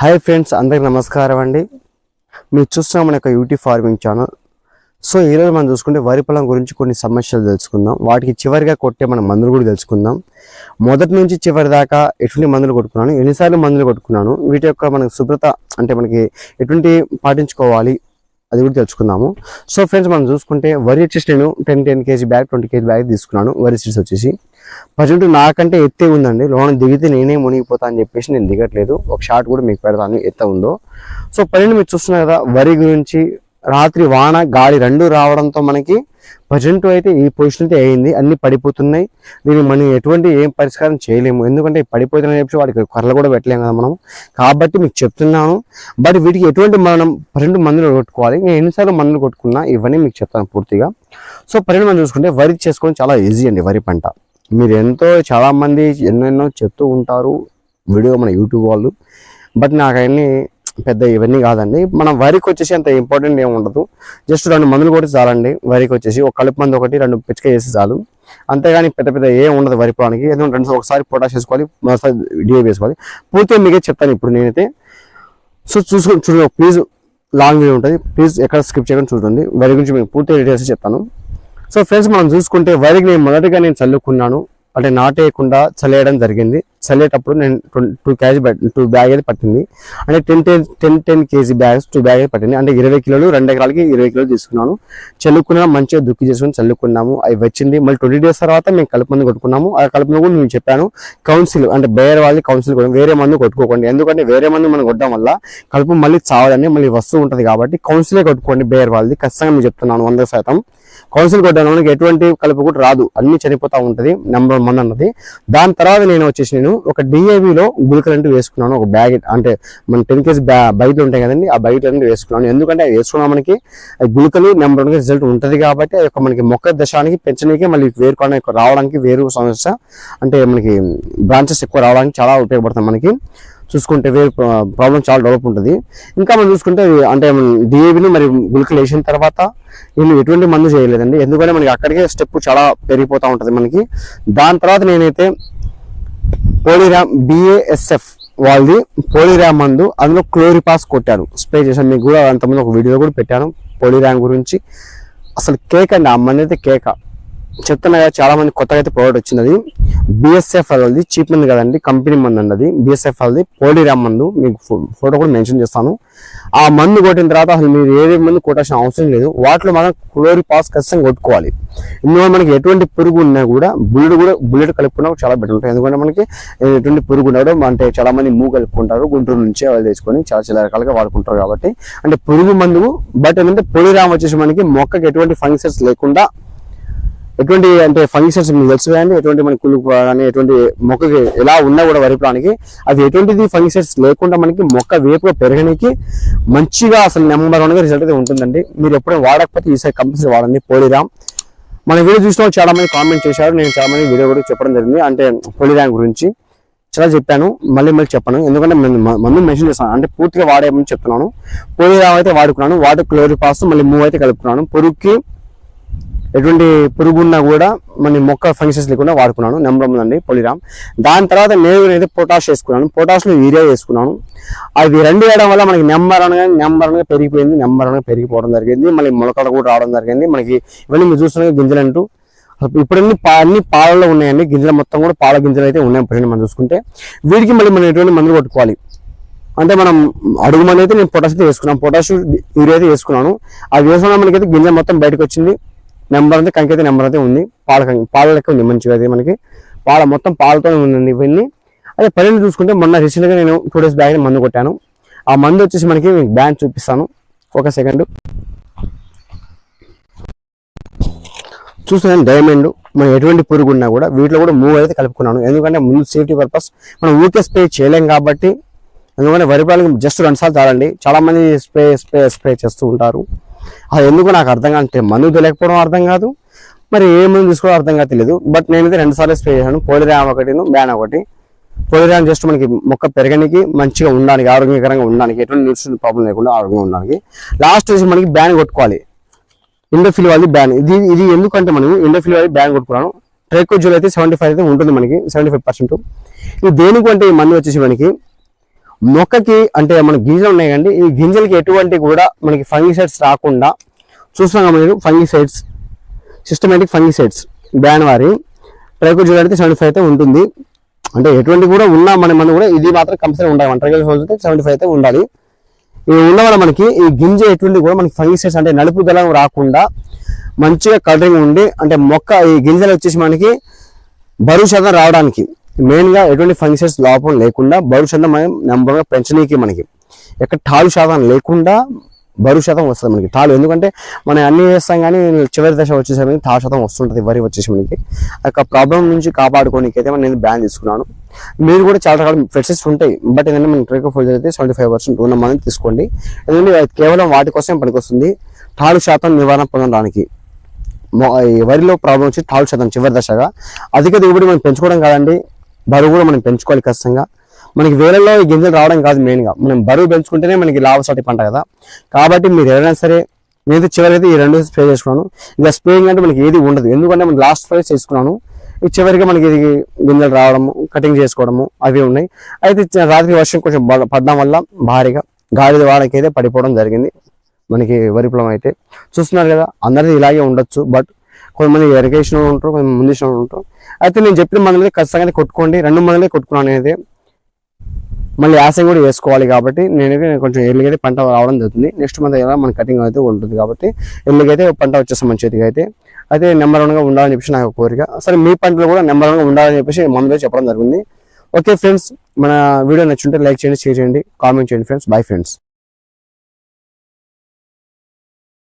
Hi friends అందరికి నమస్కారం అండి. మీరు చూస్తున్నాం మన యొక్క యూటీ ఫార్మింగ్ ఛానల్. సో ఈరోజు మనం చూసుకుంటే వరి పొలం గురించి కొన్ని సమస్యలు తెలుసుకుందాం. వాటికి చివరిగా కొట్టే మన మందులు కూడా తెలుసుకుందాం. మొదటి నుంచి చివరి దాకా ఎటువంటి మందులు కొట్టుకున్నాను? ఎన్నిసార్లు మందులు కొట్టుకున్నాను? వీటి యొక్క మనకు శుభ్రత అంటే మనకి ఎటువంటి పాటించుకోవాలి? అది కూడా తెలుసుకుందాము. సో ఫ్రెండ్స్ మనం చూసుకుంటే వరి వచ్చేసి నేను ten ten KG bag twenty KG bag తీసుకున్నాను. వరి సీడ్స్ వచ్చేసి. ప్రజెంట్ నాకంటే ఎత్తే ఉందండి. లోన దిగితే నేనే మునిగిపోతా అని చెప్పేసి నేను దిగట్లేదు. ఒక షాట్ కూడా మీకు పెడతాను ఎత్త ఉందో. సో పని మీరు చూస్తున్నారు కదా వరి గురించి రాత్రి వాన గాలి రెండు రావడంతో మనకి ప్రజెంట్ అయితే ఈ పొజిషన్ అయితే అయింది. అన్ని పడిపోతున్నాయి. దీనికి మనం ఎటువంటి ఏం పరిష్కారం చేయలేము. ఎందుకంటే పడిపోతున్నాయని చెప్పి వాడికి కర్రలు కూడా పెట్టలేము కదా మనం. కాబట్టి మీకు చెప్తున్నాను. బట్ వీటికి ఎటువంటి మనం ప్రజెంట్ మందులు కొట్టుకోవాలి. నేను ఎన్నిసార్లు మందులు కొట్టుకున్నా ఇవన్నీ మీకు చెప్తాను పూర్తిగా. సో పన్నెండు మనం చూసుకుంటే వరి చేసుకోవడం చాలా ఈజీ అండి వరి పంట. మీరు ఎంతో చాలామంది ఎన్నెన్నో చెప్తూ ఉంటారు. వీడియో మన యూట్యూబ్ వాళ్ళు. బట్ నాకు అవన్నీ పెద్ద ఇవన్నీ కాదండి. మనం వరికి వచ్చేసి అంత ఇంపార్టెంట్ ఏమి ఉండదు. జస్ట్ రెండు మందులు కొట్టి చాలండి. వరికి వచ్చేసి ఒక కలుపు మందు ఒకటి రెండు పిచ్చిక వేసి చాలు. అంతేగాని పెద్ద పెద్ద ఏం ఉండదు వరి పొలానికి. ఎందుకంటే రెండు ఒకసారి పొటాష్ వేసుకోవాలి మరోసారి డిఏ వేసుకోవాలి. పూర్తిగా మీకే చెప్తాను ఇప్పుడు నేనైతే. సో చూసుకొని చూడండి ప్లీజ్ లాంగ్ వీడియో ఉంటుంది. ప్లీజ్ ఎక్కడ స్కిప్ చేయకుండా చూడండి. వరి గురించి మీకు పూర్తి డీటెయిల్స్ చెప్తాను. సో ఫ్రెండ్స్ మనం చూసుకుంటే వరికి నేను మొదటిగా నేను చల్లుకున్నాను. అంటే నాటేయకుండా చల్లేయడం జరిగింది. చల్లేటప్పుడు నేను టూ కేజీ టూ బ్యాగ్ అయితే పట్టింది. అంటే ten ten ten ten KG bags two bag అయితే పట్టింది. అంటే ఇరవై కిలోలు రెండు ఎకరాలకి ఇరవై కిలోలు తీసుకున్నాను. చల్లుకున్నా మంచిగా దుక్కి చేసుకుని చల్లుకున్నాము. అవి వచ్చింది. మళ్ళీ ట్వంటీ డేస్ తర్వాత మేము కలుపు మందు కొట్టుకున్నాము. ఆ కలుపు కూడా నేను చెప్పాను. కౌన్సిల్ అంటే బేర్ వాళ్ళని కౌన్సిల్ కూడా వేరే మందు కొట్టుకోకండి. ఎందుకంటే వేరే మందు మనం కొట్టడం వల్ల కలుపు మళ్ళీ చావాలని మళ్ళీ వస్తూ ఉంటుంది కాబట్టి కౌన్సిలే కొట్టుకోండి బేర్ వాళ్ళది. ఖచ్చితంగా నేను చెప్తున్నాను వంద శాతం. కౌన్సిల్ కొట్టడం మనకి ఎటువంటి కలుపు కూడా రాదు. అన్ని చనిపోతూ ఉంటుంది నెంబర్ వన్ అన్నది. దాని తర్వాత నేను వచ్చేసి నేను ఒక డిఏవిలో గుళికలు అంటే వేసుకున్నాను ఒక బ్యాగ్ అంటే మన టెన్ కేజీ బ్యా బయట ఉంటాయి కదండి ఆ బయట అనేది వేసుకున్నాను. ఎందుకంటే అవి వేసుకున్నా మనకి గుళికలు నెంబర్ వన్ రిజల్ట్ ఉంటుంది కాబట్టి అది మనకి మొక్క దశానికి పెంచడానికి మళ్ళీ వేరుకోవడానికి రావడానికి వేరు సమస్య. అంటే మనకి బ్రాంచెస్ ఎక్కువ రావడానికి చాలా ఉపయోగపడతాయి మనకి. చూసుకుంటే వేరే ప్రాబ్లం చాలా డెవలప్ ఉంటుంది. ఇంకా మనం చూసుకుంటే అంటే డిఏబిని మరి గుళికలు వేసిన తర్వాత నేను ఎటువంటి మందు చేయలేదండి. ఎందుకంటే మనకి అక్కడికే స్టెప్ చాలా పెరిగిపోతూ ఉంటుంది మనకి. దాని తర్వాత నేనైతే పోలీరామ్ బిఏఎస్ఎఫ్ వాళ్ళది. పోలీరామ్ మందు అందులో క్లోరిపాస్ కొట్టాను స్ప్రే చేశాను మీకు కూడా అంతకుముందు ఒక వీడియో కూడా పెట్టాను పోలీరామ్ గురించి. అసలు కేక్ అండి ఆ మంది అయితే కేక. చెప్తున్నా కదా చాలా మంది కొత్తగా అయితే ప్రోడక్ట్ వచ్చింది అది. బిఎస్ఎఫ్ అది చీప్ మంది కదండి కంపెనీ మందు అండి అది. బిఎస్ఎఫ్ అది పోలీరామ్ మందు మీకు ఫోటో కూడా మెన్షన్ చేస్తాను. ఆ మందు కొట్టిన తర్వాత అసలు మీరు ఏ మందు కొట్టాల్సిన అవసరం లేదు. వాటిలో మనం క్లోరి పాస్ ఖచ్చితంగా కొట్టుకోవాలి. ఇందులో మనకి ఎటువంటి పురుగు ఉన్నా కూడా బుల్లెట్ కూడా బుల్లెట్ కలుపుకున్నా చాలా బెటర్ ఉంటుంది ఎందుకంటే మనకి ఎటువంటి పురుగు ఉన్నాడు అంటే చాలా మంది మూ కలుపుకుంటారు గుంటూరు నుంచి వాళ్ళు తెచ్చుకొని చాలా చాలా రకాలుగా వాడుకుంటారు కాబట్టి. అంటే పురుగు మందు బట్ ఏంటంటే పొలిరామ్ వచ్చేసి మనకి మొక్కకి ఎటువంటి ఫంక్షన్స్ లేకుండా ఎటువంటి అంటే ఫంగిసైడ్స్ మీకు తెలుసు కదండి ఎటువంటి మన కుళ్ళు కానీ ఎటువంటి మొక్కకి ఎలా ఉన్నా కూడా వరి ప్రాణికి అది ఎటువంటిది ఫంగిసైడ్స్ లేకుండా మనకి మొక్క వేపుగా పెరగడానికి మంచిగా అసలు నెంబర్ వన్గా రిజల్ట్ అయితే ఉంటుందండి. మీరు ఎప్పుడైనా వాడకపోతే ఈసారి కంపల్సరీ వాడండి. పోలిరామ్. మన వీడియో చూసిన చాలా మంది కామెంట్ చేశారు. నేను చాలా మంది వీడియో కూడా చెప్పడం జరిగింది. అంటే పోలిరామ్ గురించి చాలా చెప్పాను. మళ్ళీ మళ్ళీ చెప్పను. ఎందుకంటే నేను మందు మెన్షన్ చేస్తాను. అంటే పూర్తిగా వాడేమని చెప్తున్నాను. పోలిరామ్ అయితే వాడుకున్నాను. వాటర్ క్లోరిపాస్ మళ్ళీ మూవ్ అయితే కలుపుకున్నాను. పొరుగుకి ఎటువంటి పురుగు ఉన్నా కూడా మన మొక్క ఫంక్షన్స్ లేకుండా వాడుకున్నాను. నెంబర్ ఉందండి పొలిరామ్. దాని తర్వాత నేను అయితే పొటాష్ వేసుకున్నాను పొటాష్లో యూరియా వేసుకున్నాను. అవి రెండు వేయడం వల్ల మనకి నెంబర్ అనగా నెంబర్ అనగా పెరిగిపోయింది. నెంబర్ అనగా పెరిగిపోవడం జరిగింది. మళ్ళీ మొలకలు కూడా రావడం జరిగింది. మనకి ఇవన్నీ మీరు చూస్తున్న గింజలు అంటూ. ఇప్పుడు అన్ని పా అన్ని పాలలో ఉన్నాయండి. గింజలు మొత్తం కూడా పాల గింజలు అయితే ఉన్నాయి. ప్రజెంట్ మనం చూసుకుంటే వీటికి మళ్ళీ మనం ఎటువంటి మందులు కొట్టుకోవాలి? అంటే మనం అడుగు మంది అయితే నేను పొటాష్ అయితే వేసుకున్నాను. పొటాష్ యూరియా అయితే వేసుకున్నాను. అది వేసుకున్న మనకైతే గింజ మొత్తం బయటకు వచ్చింది. నెంబర్ అయితే కంకి అయితే నెంబర్ అయితే ఉంది. పాల కంకి పాల లెక్క ఉంది మంచిగా అయితే మనకి. పాల మొత్తం పాలతోనే ఉందండి ఇవన్నీ. అదే పల్లెలు చూసుకుంటే మొన్న రీసెంట్గా నేను టూ డేస్ బ్యాగ్ మందు కొట్టాను. ఆ మందు వచ్చేసి మనకి బ్యాన్ చూపిస్తాను. ఒక సెకండ్. చూస్తున్నాను డైమండ్. మనం ఎటువంటి పురుగు ఉన్నా కూడా వీటిలో కూడా మూవ్ అయితే కలుపుకున్నాను. ఎందుకంటే ముందు సేఫ్టీ పర్పస్ మనం ఊరికే స్ప్రే చేయలేం కాబట్టి ఎందుకంటే వరి పాలకి జస్ట్ రెండుసార్లు తాడండి స్ప్రే స్ప్రే స్ప్రే చేస్తూ ఉంటారు. అది ఎందుకు నాకు అర్థం అంటే మందు తెలియకపోవడం అర్థం కాదు. మరి ఏ మందు తీసుకోవడం అర్థం కాదు తెలియదు బట్ నేనైతే రెండు సార్లు స్ప్రే చేశాను. పోలిరామ్ ఒకటి బ్యాన్ ఒకటి. పోలిరామ్ జస్ట్ మనకి మొక్క పెరగడానికి మంచిగా ఉండడానికి ఆరోగ్యకరంగా ఉండడానికి ఎటువంటి న్యూట్రిషన్ ప్రాబ్లం లేకుండా ఆరోగ్యంగా ఉండడానికి. లాస్ట్ వచ్చి మనకి బ్యాన్ కొట్టుకోవాలి. ఇండోఫిల్ వాళ్ళు బ్యాన్. ఇది ఇది ఎందుకంటే మనం ఇండోఫిల్ వాళ్ళు బ్యాన్ కొట్టుకున్నాను. ట్రైకోజోల్ అయితే సెవెంటీ ఫైవ్ అయితే ఉంటుంది మనకి సెవెంటీ ఫైవ్ పర్సెంట్ ఇది దేనికంటే ఈ మందు వచ్చేసి మనకి మొక్కకి అంటే మన గింజలు ఉన్నాయి కండి ఈ గింజలకి ఎటువంటి కూడా మనకి ఫంగిసైడ్స్ రాకుండా చూస్తున్నాం మీరు ఫంగిసైడ్స్ సిస్టమేటిక్ ఫంగిసైడ్స్ బ్యాన్ వారి ట్రైకో అయితే సెవెంటీ ఫైవ్ అయితే ఉంటుంది. అంటే ఎటువంటి కూడా ఉన్నా మన మన కూడా ఇది మాత్రం కంపల్సరీ ఉండాలి. మన ట్రైకో అయితే సెవెంటీ ఫైవ్ అయితే ఉండాలి. ఇవి ఉన్న వల్ల మనకి ఈ గింజ ఎటువంటి కూడా మనకి ఫంగిసైడ్స్ అంటే నలుపు దళం రాకుండా మంచిగా కలరింగ్ ఉండి అంటే మొక్క ఈ గింజలు వచ్చేసి మనకి బరువు శాతం రావడానికి మెయిన్గా ఎటువంటి ఫంక్షన్స్ లోపం లేకుండా బరువు శాతం మనం నెంబర్గా పెంచనీకి మనకి. ఎక్కడ టాలు శాతం లేకుండా బరువు శాతం వస్తుంది మనకి. టాలు ఎందుకంటే మనం అన్ని చేస్తాం కానీ చివరి దశ వచ్చేసరికి టాలు శాతం వస్తుంటుంది వరి వచ్చేసి మనకి. ఆ ప్రాబ్లం నుంచి కాపాడుకోనికి అయితే నేను బ్యాన్ తీసుకున్నాను. మీరు కూడా చాలా రకాల ఫ్రెషెస్ ఉంటాయి. బట్ ఏంటంటే మన ట్రేకో ఫోల్డర్ అయితే సెవెంటీ ఫైవ్ పర్సెంట్ ఉన్న మనం తీసుకోండి. ఎందుకంటే అది కేవలం వాటి కోసం పనికొస్తుంది. టాలు శాతం నివారణ పొందడానికి. వరిలో ప్రాబ్లం వచ్చి టాలు శాతం చివరి దశగా. అధిక దిగుబడి మనం పెంచుకోవడం కాదండి. బరువు కూడా మనం పెంచుకోవాలి ఖచ్చితంగా. మనకి వేలల్లో ఈ గింజలు రావడం కాదు మెయిన్గా మనం బరువు పెంచుకుంటేనే మనకి లాభసాటి పంట కదా. కాబట్టి మీరు ఎవరైనా సరే నేను చివరికి ఈ రెండు స్ప్రే చేసుకున్నాను. ఇంకా స్ప్రేయింగ్ అంటే మనకి ఏది ఉండదు. ఎందుకంటే మనం లాస్ట్ స్ప్రే చేసుకున్నాను. చివరిగా చివరికి మనకి ఇది గింజలు రావడము కటింగ్ చేసుకోవడము అవి ఉన్నాయి. అయితే రాత్రి వర్షం కొంచెం పడడం వల్ల భారీగా గాలి వాడకైతే అయితే పడిపోవడం జరిగింది. మనకి వరి పొలం అయితే. చూస్తున్నారు కదా అందరిది ఇలాగే ఉండొచ్చు. బట్ కొంతమంది ఇరిగేషన్ ఉంటారు కొంతమంది ముందేసిన ఉంటారు. అయితే నేను చెప్పిన మందులకి ఖచ్చితంగా కొట్టుకోండి. రెండు మందులే కొట్టుకున్నాను అనేది మళ్ళీ యాసం కూడా వేసుకోవాలి కాబట్టి నేనైతే కొంచెం ఎల్లుగైతే పంట రావడం జరుగుతుంది. నెక్స్ట్ మంత్ ఎలా మన కటింగ్ అయితే ఉంటుంది కాబట్టి ఎర్లీగా పంట వచ్చేస్తాం మన చేతికి అయితే. అయితే నెంబర్ వన్గా ఉండాలని చెప్పేసి నాకు కోరిక. సరే మీ పంటలు కూడా నెంబర్ వన్గా ఉండాలని చెప్పేసి మందులో చెప్పడం జరిగింది ఓకే ఫ్రెండ్స్ మన వీడియో నచ్చుంటే లైక్ చేయండి షేర్ చేయండి కామెంట్ చేయండి ఫ్రెండ్స్ బై ఫ్రెండ్స్